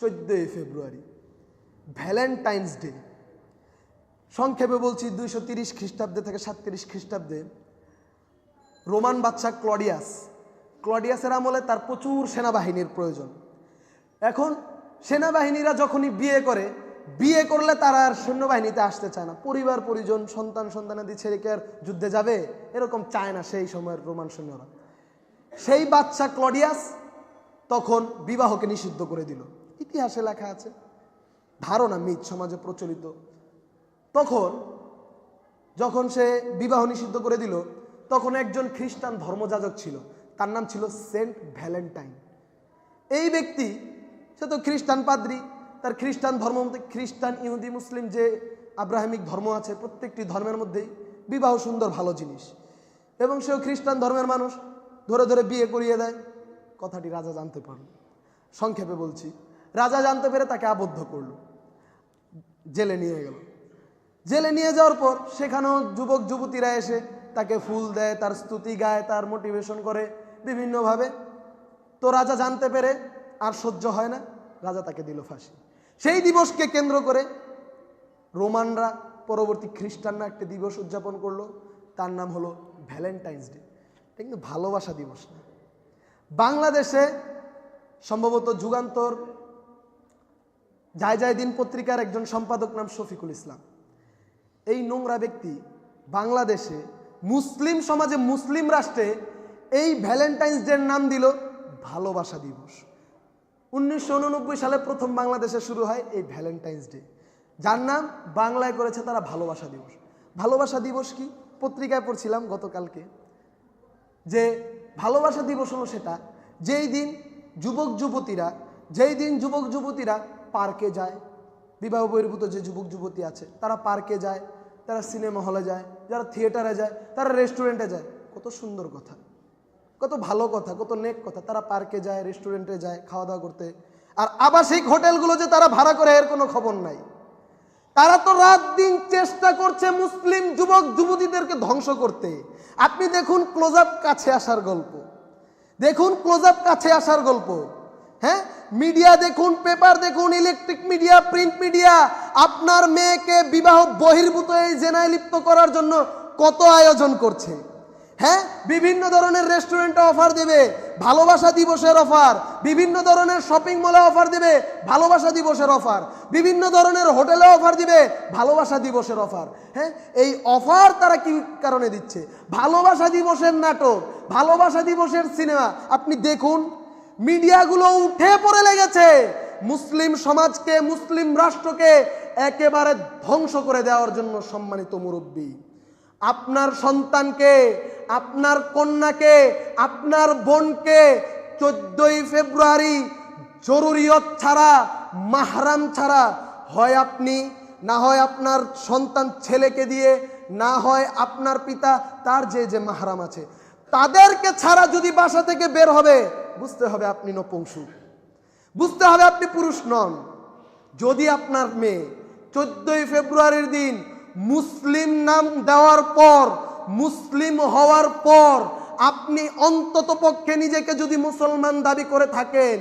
চোদ্দই ফেব্রুয়ারি, Valentine's day. সংক্ষেপে বলছি, দুইশো তিরিশ খ্রিস্টাব্দে থেকে সাতত্রিশ খ্রিস্টাব্দে রোমান বাদশাহ ক্লডিয়াস, ক্লডিয়াসের আমলে তার প্রচুর সেনাবাহিনীর প্রয়োজন। এখন সেনাবাহিনীরা যখনই বিয়ে করে, বিয়ে করলে তারা আর সৈন্যবাহিনীতে আসতে চায় না। পরিবার, পরিজন, সন্তান, সন্তানাদি ছেড়ে কি আর যুদ্ধে যাবে? এরকম চায় না সেই সময়ের রোমান সৈন্যরা। সেই বাচ্চা ক্লডিয়াস তখন বিবাহকে নিষিদ্ধ করে দিল। ইতিহাসে লেখা আছে, ধারণা মিথ সমাজে প্রচলিত। তখন, যখন সে বিবাহ নিষিদ্ধ করে দিল, তখন একজন খ্রিস্টান ধর্মযাজক ছিল, তার নাম ছিল সেন্ট ভ্যালেন্টাইন। এই ব্যক্তি, সে তো খ্রিস্টান পাদ্রী, তার খ্রিস্টান ধর্ম খ্রিস্টান, ইহুদি, মুসলিম যে আব্রাহামিক ধর্ম আছে, প্রত্যেকটি ধর্মের মধ্যেই বিবাহ সুন্দর, ভালো জিনিস। এবং সেও খ্রিস্টান ধর্মের মানুষ, ধরে ধরে বিয়ে করিয়ে দেয়। কথাটি রাজা জানতে পারল। সংক্ষেপে বলছি রাজা জানতে পেরে তাকে আবদ্ধ করল। জেলে নিয়ে গেল। জেলে নিয়ে যাওয়ার পর সেখানেও যুবক, যুবতীরা এসে তাকে ফুল দেয়, তার স্তুতি গায়, তার মোটিভেশন করে বিভিন্নভাবে। তো রাজা জানতে পেরে আর সহ্য হয় না, রাজা তাকে দিল ফাঁসি। সেই দিবসকে কেন্দ্র করে রোমানরা পরবর্তী খ্রিস্টানরা একটা দিবস উদযাপন করল। তার নাম হলো ভ্যালেন্টাইন্স ডে। এটা কিন্তু ভালোবাসা দিবস না। বাংলাদেশে সম্ভবত যুগান্তর যায় যায় দিন পত্রিকার একজন সম্পাদক নাম শফিকুল ইসলাম। এই নোংরা ব্যক্তি বাংলাদেশে মুসলিম সমাজে মুসলিম রাষ্ট্রে এই ভ্যালেন্টাইন্স ডের নাম দিল ভালোবাসা দিবস। উনিশশো উননব্বই সালে প্রথম বাংলাদেশে শুরু হয় এই ভ্যালেন্টাইন্স ডে। যার নাম বাংলায় করেছে তারা ভালোবাসা দিবস। ভালোবাসা দিবস কি? পত্রিকায় পড়ছিলাম গতকালকে। যে ভালোবাসা দিবস হলো সেটা। যেই দিন যুবক যুবতীরা যেই দিন যুবক যুবতীরা পার্কে যায়। বিবাহ বহির্ভূত যে যুবক, যুবতী আছে, তারা পার্কে যায়, তারা সিনেমা হলে যায়, যারা থিয়েটারে যায়, তারা রেস্টুরেন্টে যায়। কত সুন্দর কথা। কত ভালো কথা, কত নেক কথা। তারা পার্কে যায়, রেস্টুরেন্টে যায় খাওয়া দাওয়া করতে। আর আবাসিক হোটেলগুলো যে তারা ভাড়া করে, এর কোনো খবর নাই। তারা তো রাত দিন চেষ্টা করছে মুসলিম যুবক, যুবতীদেরকে ধ্বংস করতে। আপনি দেখুন ক্লোজ আপ কাছে আসার গল্প। দেখুন ক্লোজ আপ কাছে আসার গল্প। হ্যাঁ? মিডিয়া দেখুন, পেপার দেখুন, ইলেকট্রিক মিডিয়া, প্রিন্ট মিডিয়া, আপনার মেয়েকে বিবাহ বহির্ভূত এই জেনায় লিপ্ত করার জন্য কত আয়োজন করছে? হ্যাঁ? বিভিন্ন ধরনের রেস্টুরেন্টে অফার দেবে, ভালোবাসা দিবসের অফার বিভিন্ন ধরনের শপিং মলে অফার দেবে, ভালোবাসা দিবসের অফার বিভিন্ন ধরনের হোটেলে অফার দিবে, ভালোবাসা দিবসের অফার হ্যাঁ? এই অফার তারা কি কারণে দিচ্ছে? ভালোবাসা দিবসের নাটক, ভালোবাসা দিবসের সিনেমা আপনি দেখুন মিডিয়াগুলো উঠে পড়ে লেগেছে। মুসলিম সমাজকে, মুসলিম রাষ্ট্রকে একেবারে ধ্বংস করে দেওয়ার জন্য সম্মানিত মুরব্বী, আপনার সন্তানকে, আপনার কন্যাকে, আপনার বোনকে চোদ্দই ফেব্রুয়ারি জরুরিয়ত ছাড়া, মাহরাম ছাড়া হয় আপনি, না হয় আপনার সন্তান ছেলেকে দিয়ে, না হয় আপনার পিতা, তার যে যে মাহরাম আছে। তাদেরকে ছাড়া যদি বাসা থেকে বের হবে, বুঝতে হবে আপনি নপুংসুক। বুঝতে হবে আপনি পুরুষ নন। যদি আপনার মেয়ে চোদ্দই ফেব্রুয়ারির দিন মুসলিম নাম দেওয়ার পর, মুসলিম হওয়ার পর আপনি অন্তত পক্ষে নিজেকে যদি মুসলমান দাবি করে থাকেন,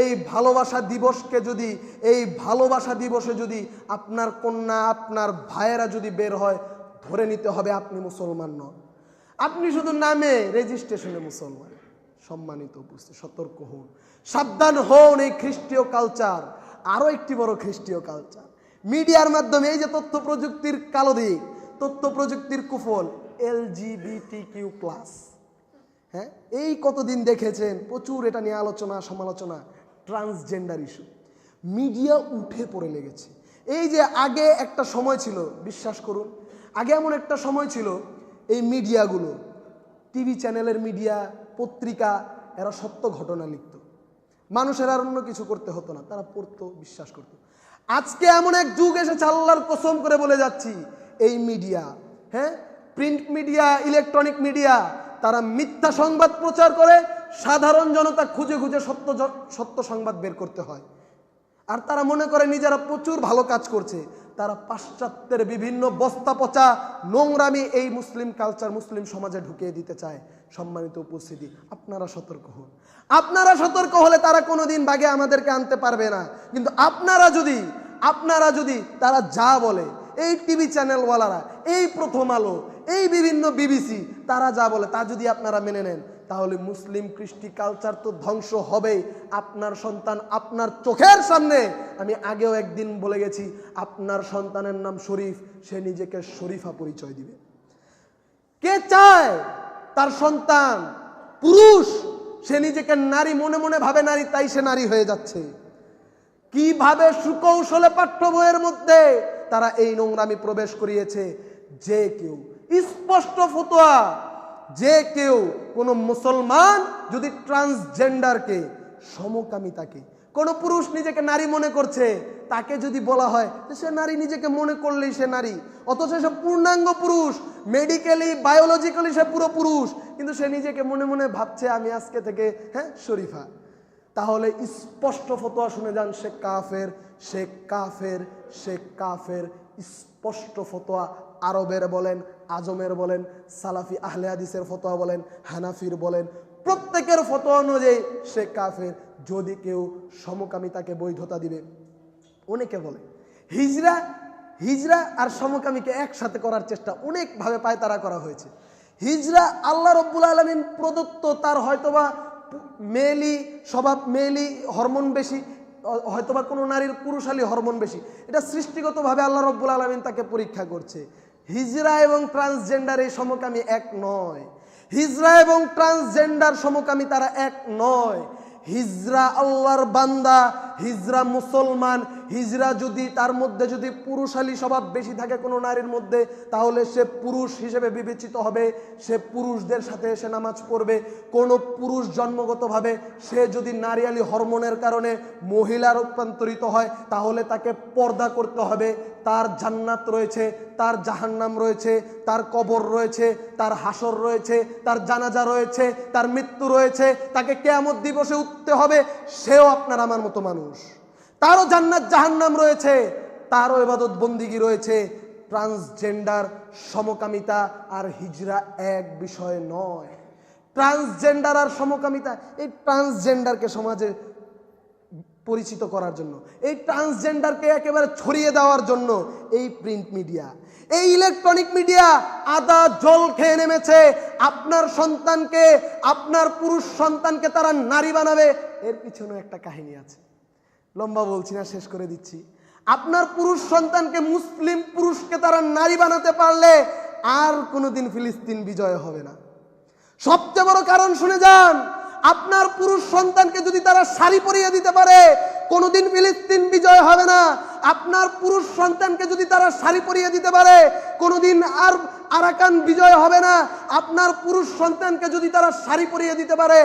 এই ভালোবাসা দিবসকে যদি, এই ভালোবাসা দিবসে যদি আপনার কন্যা, আপনার ভাইয়েরা যদি বের হয়, ধরে নিতে হবে আপনি মুসলমান নন। আপনি শুধু নামে রেজিস্ট্রেশনে মুসলমান। সম্মানিত উপস্থিত, সতর্ক হন। সাবধান হন এই খ্রিস্টীয় কালচার আরও একটি বড় খ্রিস্টীয় কালচার মিডিয়ার মাধ্যমে এই যে তথ্য প্রযুক্তির কালো দিক, তথ্য প্রযুক্তির কুফল এলজিবিটি কিউ প্লাস হ্যাঁ? এই কতদিন দেখেছেন? প্রচুর এটা নিয়ে আলোচনা, সমালোচনা ট্রান্সজেন্ডার ইস্যু মিডিয়া উঠে পড়ে লেগেছে। এই যে আগে একটা সময় ছিল, বিশ্বাস করুন, আগে এমন একটা সময় ছিল এই মিডিয়াগুলো, টিভি চ্যানেলের মিডিয়া, পত্রিকা, এরা সত্য ঘটনা লিখত। মানুষের আর অন্য কিছু করতে হতো না, তারা পড়তো, বিশ্বাস করতো। আজকে এমন এক যুগ এসেছে, আল্লাহর কসম করে বলে যাচ্ছি, এই মিডিয়া হ্যাঁ? প্রিন্ট মিডিয়া, ইলেকট্রনিক মিডিয়া, তারা মিথ্যা সংবাদ প্রচার করে, সাধারণ জনতা খুঁজে খুঁজে সত্য সত্য সংবাদ বের করতে হয়। আর তারা মনে করে নিজেরা প্রচুর ভালো কাজ করছে। তারা পাশ্চাত্যের বিভিন্ন বস্তা পচা নোংরামি এই মুসলিম কালচার মুসলিম সমাজে ঢুকিয়ে দিতে চায়। সম্মানিত উপস্থিতি, আপনারা সতর্ক হন। আপনারা সতর্ক হলে তারা কোনোদিন বাগে আমাদেরকে আনতে পারবে না। কিন্তু আপনারা যদি আপনারা যদি তারা যা বলে, এই টিভি চ্যানেলওয়ালারা, এই প্রথম আলো, এই বিভিন্ন বিবিসি, তারা যা বলে, তা যদি আপনারা মেনে নেন তাহলে মুসলিম কৃষ্টি কালচার তো ধ্বংস হবেই। আপনার সন্তান আপনার চোখের সামনে। আমি আগেও একদিন বলে গেছি, আপনার সন্তানের নাম শরীফ, সে নিজেকে শরীফা পরিচয় দিবে। কে চায়? তার সন্তান। পুরুষ। সে নিজেকে নারী, মনে মনে ভাবে নারী, তাই সে নারী হয়ে যাচ্ছে। কীভাবে সুকৌশলে পাঠ্য বইয়ের মধ্যে তারা এই নোংরামি প্রবেশ করিয়েছে? যে কেউ। স্পষ্ট ফতোয়া। যে কেউ কোনো মুসলমান যদি ট্রান্সজেন্ডারকে সমকামিতাকে, কোন পুরুষ নিজেকে নারী মনে করছে, তাকে যদি বলা হয় সে নারী নিজেকে মনে করলেই সে নারী, অথচ সে পূর্ণাঙ্গ পুরুষ মেডিকেলি বায়োলজিক্যালি সে পুরো পুরুষ, কিন্তু সে নিজেকে মনে মনে ভাবছে, আমি আজকে থেকে হ্যাঁ শরীফা। তাহলে স্পষ্ট ফতোয়া শুনে যান, সে কাফের সে কাফের সে কাফের, স্পষ্ট ফতোয়া আরবের বলেন, আজমের বলেন, সালাফি আহলে হাদিসের ফতোয়া বলেন, হানাফির বলেন, প্রত্যেকের ফতোয়া অনুযায়ী সে কাফের যদি কেউ সমকামিতাকে বৈধতা দিবে। অনেকে বলে, হিজরা হিজরা আর সমকামীকে একসাথে করার চেষ্টা অনেকভাবে পায়তারা করা হয়েছে। হিজরা আল্লাহ রব্বুল আলমিন প্রদত্ত তার হয়তোবা মেলি, স্বভাব মেলি, হরমোন বেশি, হয়তোবা কোনো নারীর পুরুষালী হরমোন বেশি। এটা সৃষ্টিগতভাবে আল্লাহ রব্বুল আলমিন তাকে পরীক্ষা করছে। হিজরা এবং ট্রান্সজেন্ডার এই সমকামী এক নয়। হিজরা এবং ট্রান্সজেন্ডার সমকামী তারা এক নয়। হিজরা আল্লাহর বান্দা হিজরা মুসলমান, হিজরা যদি তার মধ্যে যদি পুরুষালী স্বভাব বেশি থাকে কোনো নারীর মধ্যে, তাহলে সে পুরুষ হিসেবে বিবেচিত হবে। সে পুরুষদের সাথে এসে নামাজ পড়বে। কোনো পুরুষ জন্মগতভাবে সে যদি নারীয়ালি হরমোনের কারণে মহিলা রূপান্তরিত হয়, তাহলে তাকে পর্দা করতে হবে। তার জান্নাত রয়েছে, তার জাহান্নাম রয়েছে, তার কবর রয়েছে, তার হাসর রয়েছে, তার জানাজা রয়েছে, তার মৃত্যু রয়েছে। তাকে কেয়ামত দিবসে উঠতে হবে। সেও আপনার আমার মতো মানুষ। তারও জান্নাত জাহান্নাম রয়েছে, তারও এবাদত বন্দিগি রয়েছে। ট্রান্সজেন্ডার সমকামিতা আর হিজরা এক বিষয় নয়। ট্রান্সজেন্ডার আর সমকামিতা, এই ট্রান্সজেন্ডারকে সমাজে পরিচিত করার জন্য, এই ট্রান্সজেন্ডারকে একেবারে ছড়িয়ে দেওয়ার জন্য এই প্রিন্ট মিডিয়া, এই ইলেকট্রনিক মিডিয়া আদা জল খেয়ে নেমেছে। আপনার সন্তানকে, আপনার পুরুষ সন্তানকে তারা নারী বানাবে। এর পিছনে একটা কাহিনী আছে। লম্বা বলছি না, শেষ করে দিচ্ছি। আপনার পুরুষ সন্তানকে মুসলিম পুরুষকে তারা নারী বানাতে পারলে আর কোনোদিন ফিলিস্তিন বিজয় হবে না। সবচেয়ে বড় কারণ শুনে যান আপনার পুরুষ সন্তানকে যদি তারা শাড়ি পরিয়ে দিতে পারে, কোনোদিন ফিলিস্তিন বিজয় হবে না। আপনার পুরুষ সন্তানকে যদি তারা শাড়ি পরিয়ে দিতে পারে, কোনোদিন আর আরাকান বিজয় হবে না। আপনার পুরুষ সন্তানকে যদি তারা শাড়ি পরিয়ে দিতে পারে,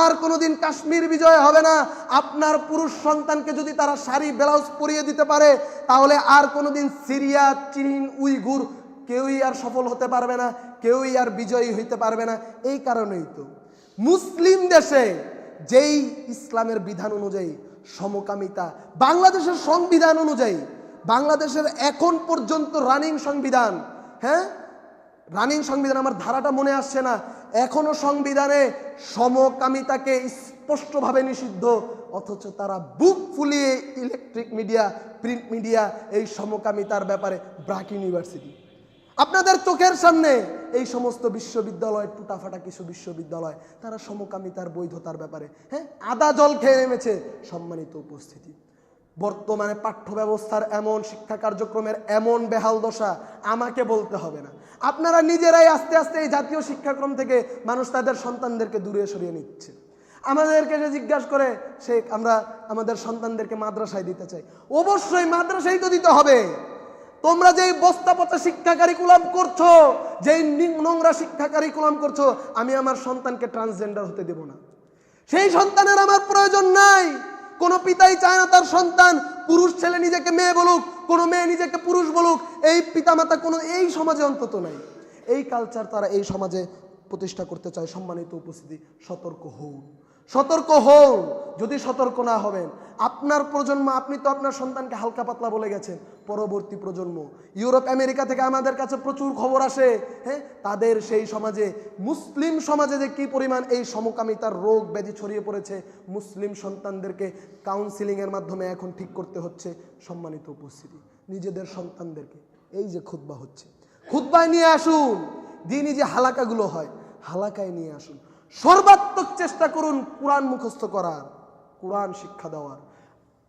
আর কোনোদিন কাশ্মীর বিজয় হবে না। আপনার পুরুষ সন্তানকে যদি তারা শাড়ি, ব্লাউজ পরিয়ে দিতে পারে, তাহলে আর কোনোদিন সিরিয়া, চীন উইগুর কেউই আর সফল হতে পারবে না, কেউই আর বিজয়ী হইতে পারবে না। এই কারণেই তো মুসলিম দেশে যেই ইসলামের বিধান অনুযায়ী সমকামিতা, বাংলাদেশের সংবিধান অনুযায়ী, বাংলাদেশের এখন পর্যন্ত রানিং সংবিধান হ্যাঁ? রানিং সংবিধান আমার ধারাটা মনে আসছে না। এখনও সংবিধানে সমকামিতাকে স্পষ্টভাবে নিষিদ্ধ, অথচ তারা বুক ফুলিয়ে ইলেকট্রিক মিডিয়া প্রিন্ট মিডিয়া এই সমকামিতার ব্যাপারে ব্রাক ইউনিভার্সিটি। আপনাদের চোখের সামনে এই সমস্ত বিশ্ববিদ্যালয় টুটাফাটা কিছু বিশ্ববিদ্যালয়, তারা সমকামিতার বৈধতার ব্যাপারে হ্যাঁ? আদা জল খেয়ে নেমেছে সম্মানিত উপস্থিতি। বর্তমানে পাঠ্য ব্যবস্থার এমন শিক্ষা কার্যক্রমের এমন বেহাল দশা আমাকে বলতে হবে না। আপনারা নিজেরাই আস্তে আস্তে এই জাতীয় শিক্ষাক্রম থেকে মানুষ তাদের সন্তানদেরকে দূরে সরিয়ে নিচ্ছে। আমাদেরকে যে জিজ্ঞাসা করে সে আমরা আমাদের সন্তানদেরকে মাদ্রাসায় দিতে চাই। অবশ্যই মাদ্রাসায় তো দিতে হবে। তোমরা যেই বস্তা পচা শিক্ষা কারিকুলাম করছ, যেই নোংরা শিক্ষা কারিকুলাম করছ, আমি আমার সন্তানকে ট্রান্সজেন্ডার হতে দেব না। সেই সন্তানের আমার প্রয়োজন নাই। কোনো পিতাই চায় না তার সন্তান পুরুষ ছেলে নিজেকে মেয়ে বলুক, কোনো মেয়ে নিজেকে পুরুষ বলুক, এই পিতামাতা কোনো, এই সমাজে অন্তত নাই। এই কালচার তারা এই সমাজে প্রতিষ্ঠা করতে চায়, সম্মানিত উপস্থিতি, সতর্ক হন সতর্ক হন যদি সতর্ক না হবেন। আপনার প্রজন্ম, আপনি তো আপনার সন্তানকে হালকা পাতলা বলে গেছেন, পরবর্তী প্রজন্ম। ইউরোপ, আমেরিকা থেকে আমাদের কাছে প্রচুর খবর আসে হ্যাঁ? তাদের সেই সমাজে, মুসলিম সমাজে যে কি পরিমাণ এই সমকামিতার রোগ ব্যাধি ছড়িয়ে পড়েছে, মুসলিম সন্তানদেরকে কাউন্সিলিংয়ের মাধ্যমে এখন ঠিক করতে হচ্ছে সম্মানিত উপস্থিতি, নিজেদের সন্তানদেরকে। এই যে খুতবা হচ্ছে। খুতবায় নিয়ে আসুন, দিনই যে হালাকাগুলো হয়, হালাকায় নিয়ে আসুন। সর্বাত্মক চেষ্টা করুন কোরআন মুখস্থ করার, কোরআন শিক্ষা দেওয়ার।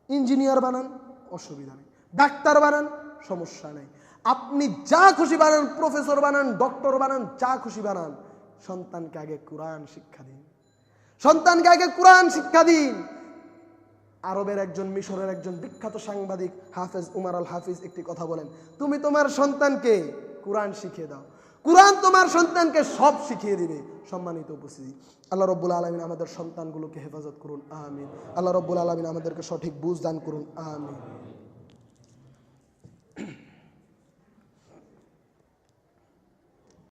ইঞ্জিনিয়ার বানান, অসুবিধা নেই। ডাক্তার বানান, সমস্যা নেই। আপনি যা খুশি বানান, প্রফেসর বানান, ডক্টর বানান, যা খুশি বানান, সন্তানকে আগে কোরআন শিক্ষা দিন। সন্তানকে আগে কোরআন শিক্ষা দিন। আরবের একজন মিশরের একজন বিখ্যাত সাংবাদিক হাফেজ উমার আল হাফিজ একটি কথা বলেন, তুমি তোমার সন্তানকে কোরআন শিখিয়ে দাও। কোরআন তোমার সন্তানকে সব শিখিয়ে দিবে। সম্মানিত উপস্থিতি। আল্লাহ রব্বুল আলমিন আমাদের সন্তানগুলোকে হেফাজত করুন, আমিন। আল্লাহ রব্বুল আলমিন আমাদেরকে সঠিক বুঝ দান করুন, আমিন।